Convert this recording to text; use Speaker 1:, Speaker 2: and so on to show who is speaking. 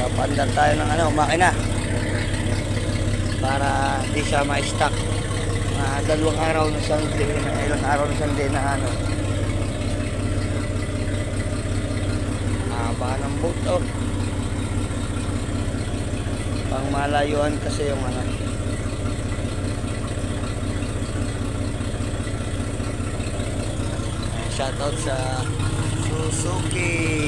Speaker 1: Papandar tayo ng ano, makina. Para di siya ma-stuck. Mga dalawang araw na Sunday, na ilang araw na Sunday na ano. Haba ng boat oh. Pang malayuan kasi yung ano. Shoutout sa Suzuki.